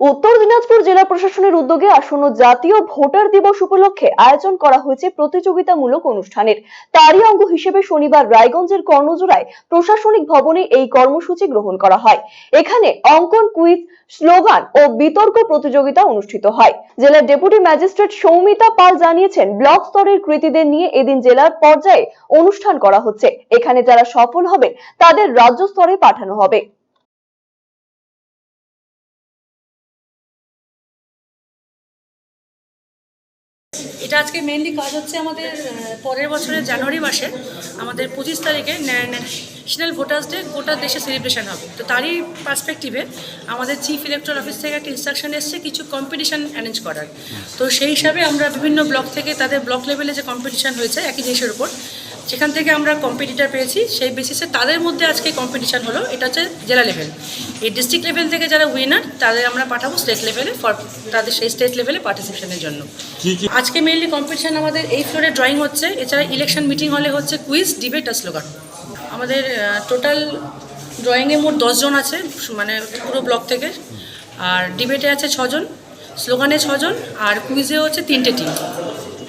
উত্তর দিনাজপুর জেলা প্রশাসনের উদ্যোগে আসন্ন জাতীয় ভোটার দিবস উপলক্ষে আয়োজন করা হয়েছে প্রতিযোগিতামূলক অনুষ্ঠানের। তারই অঙ্গ হিসেবে শনিবার রায়গঞ্জের কর্ণজোড়ায় প্রশাসনিক ভবনে এই কর্মসূচি গ্রহণ করা হয়। এখানে অঙ্কন, কুইজ, স্লোগান ও বিতর্ক প্রতিযোগিতা অনুষ্ঠিত হয়। জেলার ডেপুটি ম্যাজিস্ট্রেট সৌমিতা পাল জানিয়েছেন, ব্লক স্তরের কৃতীদের নিয়ে এদিন জেলার পর্যায়ে অনুষ্ঠান করা হচ্ছে। এখানে যারা সফল হবে তাদের রাজ্য স্তরে পাঠানো হবে। এটা আজকে মেনলি কাজ হচ্ছে আমাদের পরের বছরের জানুয়ারি মাসে আমাদের পঁচিশ তারিখে ন্যাশনাল ভোটার্স ডে গোটা দেশে সেলিব্রেশন হবে। তো তারই পার্সপেক্টিভে আমাদের চিফ ইলেকট্রাল অফিস থেকে একটা ইনস্ট্রাকশন এসছে কিছু কম্পিটিশান অ্যারেঞ্জ করার। তো সেই হিসাবে আমরা বিভিন্ন ব্লক থেকে তাদের ব্লক লেভেলে যে কম্পিটিশান হয়েছে একই জিনিসের উপর সেখান থেকে আমরা কম্পিটিটার পেয়েছি সেই বেসিসে তাদের মধ্যে আজকে কম্পিটিশান হলো এটা হচ্ছে জেলা লেভেল এই ডিস্ট্রিক্ট লেভেল থেকে যারা উইনার তাদের আমরা পাঠাবো স্টেট লেভেলে ফর তাদের সেই স্টেট লেভেলে পার্টিসিপেশনের জন্য। আজকে মেইনলি কম্পিটিশান আমাদের এই ফ্লোরে ড্রয়িং হচ্ছে এছাড়া ইলেকশন মিটিং হলে হচ্ছে কুইজ ডিবেট আর স্লোগান আমাদের টোটাল ড্রয়িংয়ে মোট দশজন আছে মানে পুরো ব্লক থেকে। আর ডিবেটে আছে ছজন স্লোগানে ছজন আর কুইজে হচ্ছে তিনটে টিম